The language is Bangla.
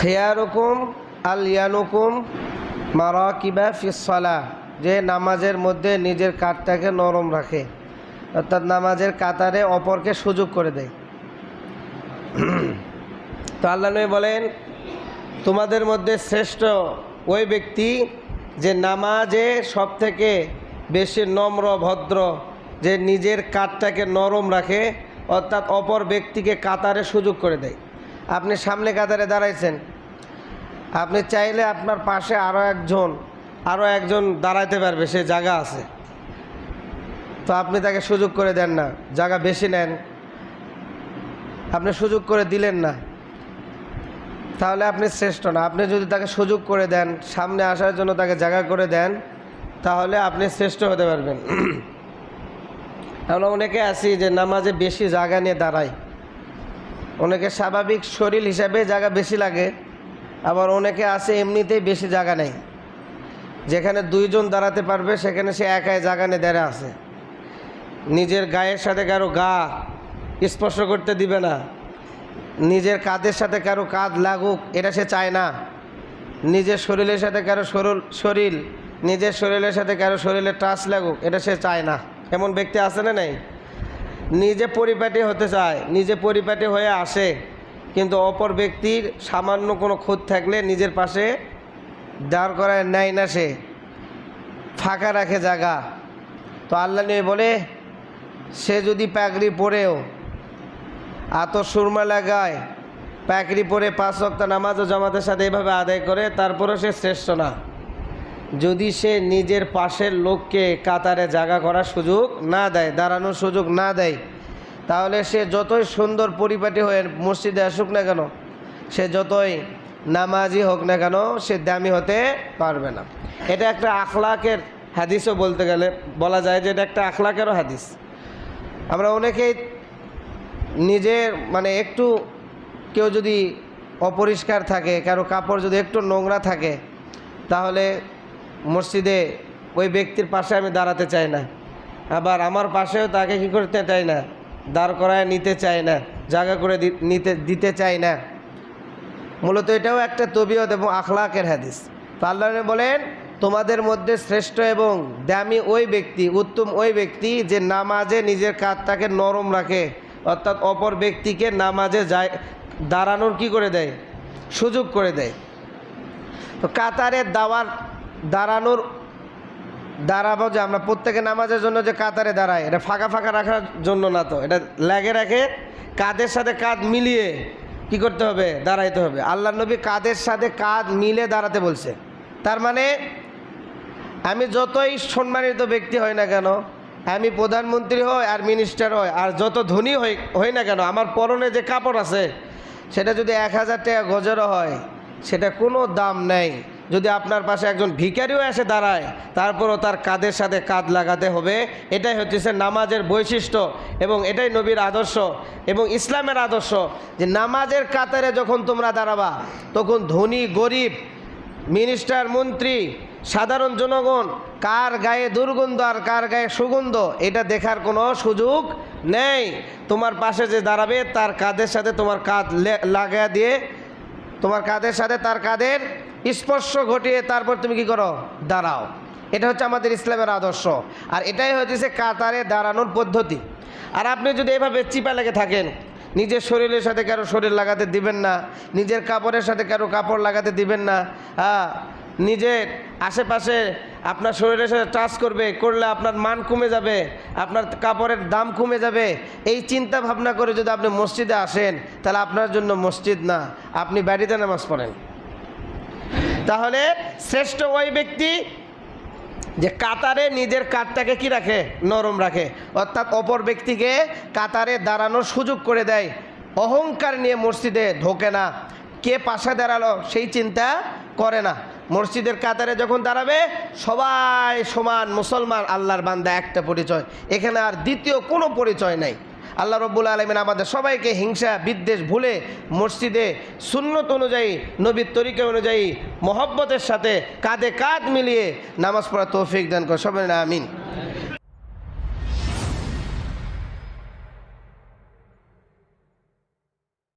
খেয়ারুকুম আল ইয়ানুকুম মারাকিবা ফিসলা যে নামাজের মধ্যে নিজের কাঠটাকে নরম রাখে, অর্থাৎ নামাজের কাতারে অপরকে সুযোগ করে দেয়। তো আল্লাহ বলেন, তোমাদের মধ্যে শ্রেষ্ঠ ওই ব্যক্তি যে নামাজে সব থেকে বেশি নম্র, ভদ্র, যে নিজের কাঠটাকে নরম রাখে, অর্থাৎ অপর ব্যক্তিকে কাতারে সুযোগ করে দেয়। আপনি সামনে কাতারে দাঁড়াইছেন। আপনি চাইলে আপনার পাশে আরও একজন আরও একজন দাঁড়াইতে পারবে, সে জায়গা আছে। তো আপনি তাকে সুযোগ করে দেন না, জায়গা বেশি নেন। আপনি সুযোগ করে দিলেন না। তাহলে আপনি শ্রেষ্ঠ না। আপনি যদি তাকে সুযোগ করে দেন, সামনে আসার জন্য তাকে জায়গা করে দেন, তাহলে আপনি শ্রেষ্ঠ হতে পারবেন। আমরা অনেকে আছি যে নামাজে বেশি জায়গা নিয়ে দাঁড়াই। অনেকে স্বাভাবিক শরীর হিসাবে জায়গা বেশি লাগে, আবার অনেকে আছে এমনিতেই বেশি জায়গা নেই। যেখানে দুইজন দাঁড়াতে পারবে, সেখানে সে একাই জায়গা নিয়ে দাঁড়া আছে। নিজের গায়ের সাথে কারও গা স্পর্শ করতে দিবে না। নিজের কাঁধের সাথে কারও কাঁধ লাগুক, এটা সে চায় না। নিজের শরীরের সাথে কারও শরীর শরীর, নিজের শরীরের সাথে কারও শরীরে টাচ লাগুক, এটা সে চায় না। এমন ব্যক্তি আছে না নেই? নিজে পরিপাটি হতে চায়, নিজে পরিপাটি হয়ে আসে। কিন্তু অপর ব্যক্তির সামান্য কোনো খুঁত থাকলে নিজের পাশে দাঁড় করায় নেয় না সে। ফাঁকা রাখে জায়গা। তো আল্লাহ নিয়ে বলে, সে যদি পাগড়ি পরেও আতর সুরমা লাগায় পাকড়ি পরে পাঁচ ওয়াক্ত নামাজ ও জামাতের সাথে এভাবে আদায় করে, তারপরেও সে শ্রেষ্ঠ না। যদি সে নিজের পাশের লোককে কাতারে জাগা করার সুযোগ না দেয়, দাঁড়ানোর সুযোগ না দেয়, তাহলে সে যতই সুন্দর পরিপাটি হয়ে মসজিদে আসুক না কেন, সে যতই নামাজি হোক না কেন, সে দামি হতে পারবে না। এটা একটা আখলাকের হাদিসও বলতে গেলে, বলা যায় যে এটা একটা আখলাকেরও হাদিস। আমরা অনেকেই নিজের মানে একটু কেউ যদি অপরিষ্কার থাকে, কারও কাপড় যদি একটু নোংরা থাকে, তাহলে মসজিদে ওই ব্যক্তির পাশে আমি দাঁড়াতে চাই না। আবার আমার পাশেও তাকে কী করতে চাই না? দাঁড় করায় নিতে চাই না, জায়গা করে নিতে, দিতে চাই না। মূলত এটাও একটা তবিয়ত এবং আখলাকের হাদিস। তো আল্লাহ বলেন, তোমাদের মধ্যে শ্রেষ্ঠ এবং দামি ওই ব্যক্তি, উত্তম ওই ব্যক্তি যে নামাজে নিজের কাজটাকে নরম রাখে, অর্থাৎ অপর ব্যক্তিকে নামাজে যায়, দাঁড়ানোর কি করে দেয়? সুযোগ করে দেয়। তো কাতারে দাওয়ার দাঁড়ানোর দাঁড়াবো যে আমরা প্রত্যেকে নামাজের জন্য যে কাতারে দাঁড়াই, এটা ফাঁকা ফাঁকা রাখার জন্য না তো। এটা লেগে রাখে কাঁধের সাথে কাঁধ মিলিয়ে কি করতে হবে? দাঁড়াইতে হবে। আল্লাহ নবী কাঁধের সাথে কাঁধ মিলে দাঁড়াতে বলছে। তার মানে আমি যতই সম্মানিত ব্যক্তি হই না কেন, আমি প্রধানমন্ত্রী হই আর মিনিস্টার হই, আর যত ধনী হই হই না কেন, আমার পরনে যে কাপড় আছে, সেটা যদি এক হাজার টাকা গজরও হয়, সেটা কোনো দাম নেই। যদি আপনার পাশে একজন ভিখারিও এসে দাঁড়ায়, তারপরও তার কাঁধের সাথে কাঁধ লাগাতে হবে। এটাই হচ্ছে নামাজের বৈশিষ্ট্য এবং এটাই নবীর আদর্শ এবং ইসলামের আদর্শ যে নামাজের কাতারে যখন তোমরা দাঁড়াবা, তখন ধনী, গরিব মিনিস্টার মন্ত্রী, সাধারণ জনগণ, কার গায়ে দুর্গন্ধ আর কার গায়ে সুগন্ধ, এটা দেখার কোনো সুযোগ নেই। তোমার পাশে যে দাঁড়াবে, তার কাঁধের সাথে তোমার কাঁধ লাগা দিয়ে, তোমার কাঁধের সাথে তার কাঁধের স্পর্শ ঘটিয়ে তারপর তুমি কি করো? দাঁড়াও। এটা হচ্ছে আমাদের ইসলামের আদর্শ। আর এটাই হচ্ছে কাতারে দাঁড়ানোর পদ্ধতি। আর আপনি যদি এভাবে চিপা লেগে থাকেন, নিজের শরীরের সাথে কারও শরীর লাগাতে দিবেন না, নিজের কাপড়ের সাথে কারও কাপড় লাগাতে দিবেন না হ্যাঁ নিজের আশেপাশে আপনার শরীরের সাথে টাচ করবে, করলে আপনার মান কমে যাবে, আপনার কাপড়ের দাম কমে যাবে। এই চিন্তা ভাবনা করে যদি আপনি মসজিদে আসেন, তাহলে আপনার জন্য মসজিদ না। আপনি বাড়িতে নামাজ পড়েন। তাহলে শ্রেষ্ঠ ওই ব্যক্তি যে কাতারে নিজের কাঠটাকে কি রাখে? নরম রাখে। অর্থাৎ অপর ব্যক্তিকে কাতারে দাঁড়ানোর সুযোগ করে দেয়। অহংকার নিয়ে মসজিদে ঢোকে না। কে পাশে দাঁড়াল সেই চিন্তা করে না। মসজিদের কাতারে যখন দাঁড়াবে, সবাই সমান মুসলমান, আল্লাহর বান্দা, একটা পরিচয়। এখানে আর দ্বিতীয় কোনো পরিচয় নাই। আল্লাহ রব্বুল আলমিন আমাদের সবাইকে হিংসা, বিদ্বেষ, ভুলে মসজিদে সুন্নত অনুযায়ী, নবীর তরিকা অনুযায়ী, মহব্বতের সাথে কাঁধে কাঁধ মিলিয়ে নামাজ পড়া তৌফিক দান করে সবাই আমিন।